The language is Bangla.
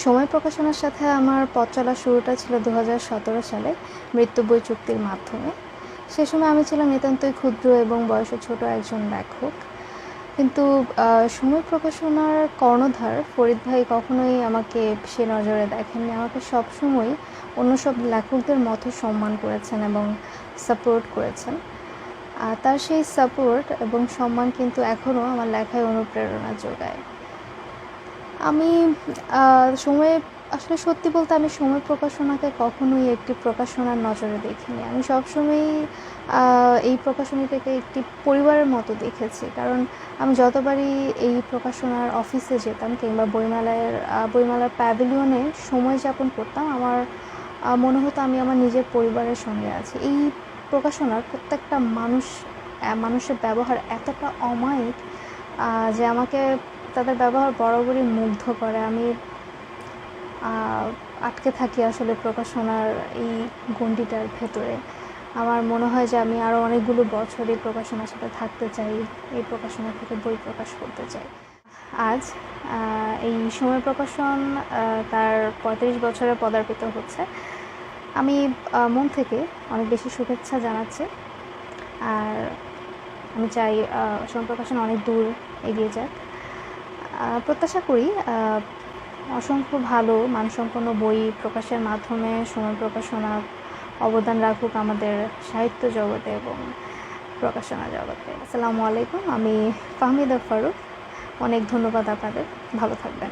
সময় প্রকাশনার সাথে আমার পথ চলার শুরুটা ছিল দু হাজার সতেরো সালে মৃত্যু বই চুক্তির মাধ্যমে। সে সময় আমি ছিলাম নিতান্তই ক্ষুদ্র এবং বয়সে ছোট একজন লেখক। কিন্তু সময় প্রকাশনার কর্ণধার ফরিদ ভাই কখনোই আমাকে সে নজরে দেখেননি। আমাকে সবসময় অন্য সব লেখকদের মতো সম্মান করেছেন এবং সাপোর্ট করেছেন। তার সেই সাপোর্ট এবং সম্মান কিন্তু এখনও আমার লেখায় অনুপ্রেরণা যোগায়। আমি সময়, আসলে সত্যি বলতে আমি সময় প্রকাশনাকে কখনোই একটি প্রকাশনার নজরে দেখিনি। আমি সবসময়ই এই প্রকাশনীটাকে একটি পরিবারের মতো দেখেছি। কারণ আমি যতবারই এই প্রকাশনার অফিসে যেতাম কিংবা বইমেলার বইমেলার প্যাভিলিয়নে সময় যাপন করতাম, আমার মনে হতো আমি আমার নিজের পরিবারের সঙ্গে আছি। এই প্রকাশনার প্রত্যেকটা মানুষ মানুষের ব্যবহার এতটা অমায়িক যে আমাকে তাদের ব্যবহার বরাবরই মুগ্ধ করে। আমি আটকে থাকি আসলে প্রকাশনার এই গণ্ডিটার ভেতরে। আমার মনে হয় যে আমি আরও অনেকগুলো বছর এই প্রকাশনার সাথে থাকতে চাই, এই প্রকাশনা থেকে বই প্রকাশ করতে চাই। আজ এই সময় প্রকাশন তার পঁয়ত্রিশ বছরে পদার্পিত হচ্ছে। আমি মন থেকে অনেক বেশি শুভেচ্ছা জানাচ্ছি। আর আমি চাই সময় প্রকাশন অনেক দূর এগিয়ে যাক। প্রত্যাশা করি অসংখ্য ভালো, মানসম্পন্ন বই প্রকাশের মাধ্যমে, সময় প্রকাশনা অবদান রাখুক আমাদের সাহিত্য জগতে এবং প্রকাশনা জগতে। আসসালামু আলাইকুম, আমি ফাহমিদা ফারুক। অনেক ধন্যবাদ আপনাদের। ভালো থাকবেন।